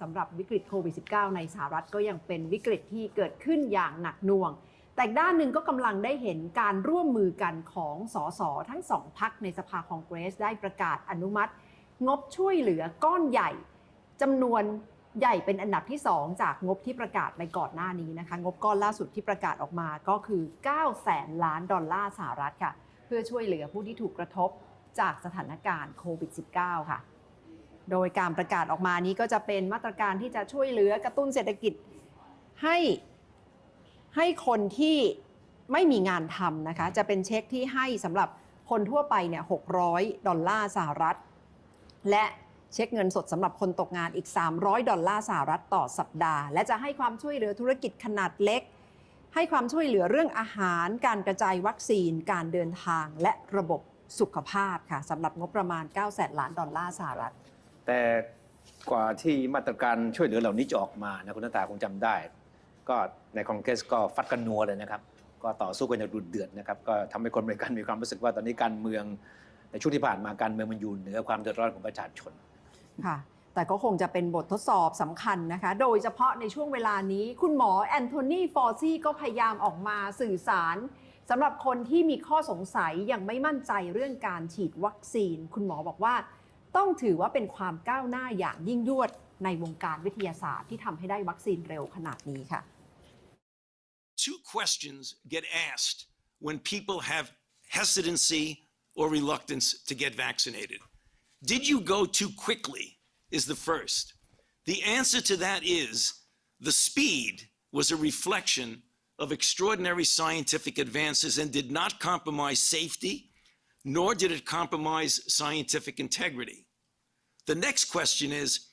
สำหรับวิกฤตโควิด -19 ในสหรัฐก็ยังเป็นวิกฤตที่เกิดขึ้นอย่างหนักหน่วง แต่ด้านหนึ่งก็กำลังได้เห็นการร่วมมือกันของสสทั้งสองพักในสภาคองเกรส ได้ประกาศอนุมัติ งบช่วยเหลือก้อนใหญ่จำนวนใหญ่เป็นอันดับที่ 2 จากงบที่ประกาศไปก่อนหน้านี้นะคะ งบก้อนล่าสุดที่ประกาศออกมาก็คือ 9 แสนล้านดอลลาร์สหรัฐค่ะ เพื่อช่วยเหลือผู้ที่ถูกกระทบจากสถานการณ์โควิด -19 ค่ะ โดยการประกาศออกมานี้ก็จะเป็นมาตรการที่จะช่วยเหลือกระตุ้นเศรษฐกิจให้ให้คนที่ไม่มีงานทำนะคะ จะเป็นเช็คที่ให้สำหรับคนทั่วไปเนี่ย600 ดอลลาร์สหรัฐ และเช็คเงินสดสำหรับคนตกงานอีก 300 ดอลลาร์สหรัฐต่อสัปดาห์ และจะให้ความช่วยเหลือธุรกิจขนาดเล็ก ให้ความช่วยเหลือเรื่องอาหาร การกระจายวัคซีน การเดินทาง และระบบสุขภาพค่ะสำหรับงบประมาณ9แสนล้านดอลลาร์สหรัฐ แต่กว่าที่มาตรการช่วยเหลือเหล่านี้จะออกมานะคุณนัตตาคงจำได้ ก็ในคอนเกรสก็ฟัดกันนัวเลยนะครับ ก็ต่อสู้กันอย่างดุเดือดนะครับ ก็ทำให้คนอเมริกันมีความรู้สึกว่าตอนนี้การเมืองในช่วงที่ผ่านมาการเมืองมันอยู่เหนือความเดือดร้อนของประชาชน ค่ะ แต่ก็คงจะเป็นบททดสอบสำคัญนะคะ โดยเฉพาะในช่วงเวลานี้ คุณหมอแอนโทนีฟอร์ซี่ก็พยายามออกมาสื่อสารสำหรับคนที่มีข้อสงสัยยังไม่มั่นใจเรื่องการฉีดวัคซีน คุณหมอบอกว่า ต้องถือว่าเป็นความก้าวหน้าอย่างยิ่งยวดในวงการวิทยาศาสตร์ที่ทำให้ได้วัคซีนเร็วขนาดนี้ค่ะ two questions get asked when people have hesitancy or reluctance to get vaccinated. Did you go too quickly? Is the first. The answer to that is the speed was a reflection of extraordinary scientific advances and did not compromise safety, nor did it compromise scientific integrity. The next question is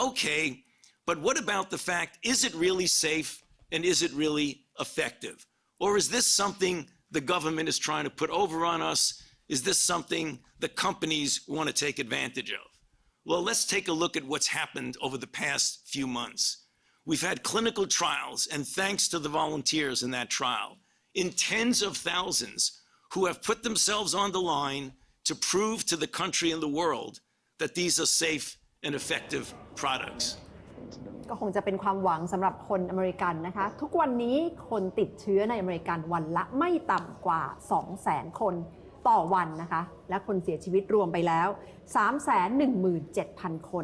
okay, but what about the fact is it really safe and is it really effective? Or is this something the government is trying to put over on us? Is this something the companies want to take advantage of? Well, let's take a look at what's happened over the past few months. We've had clinical trials, and thanks to the volunteers in that trial, in tens of thousands who have put themselves on the line to prove to the country and the world that these are safe and effective products. ก็คงจะเป็นความหวังสำหรับคนอเมริกันนะคะ ทุกวันนี้คนติดเชื้อในอเมริกันวันละไม่ต่ำกว่า 200,000 คนต่อวันนะคะ และคนเสียชีวิตรวมไปแล้ว 317,000 คน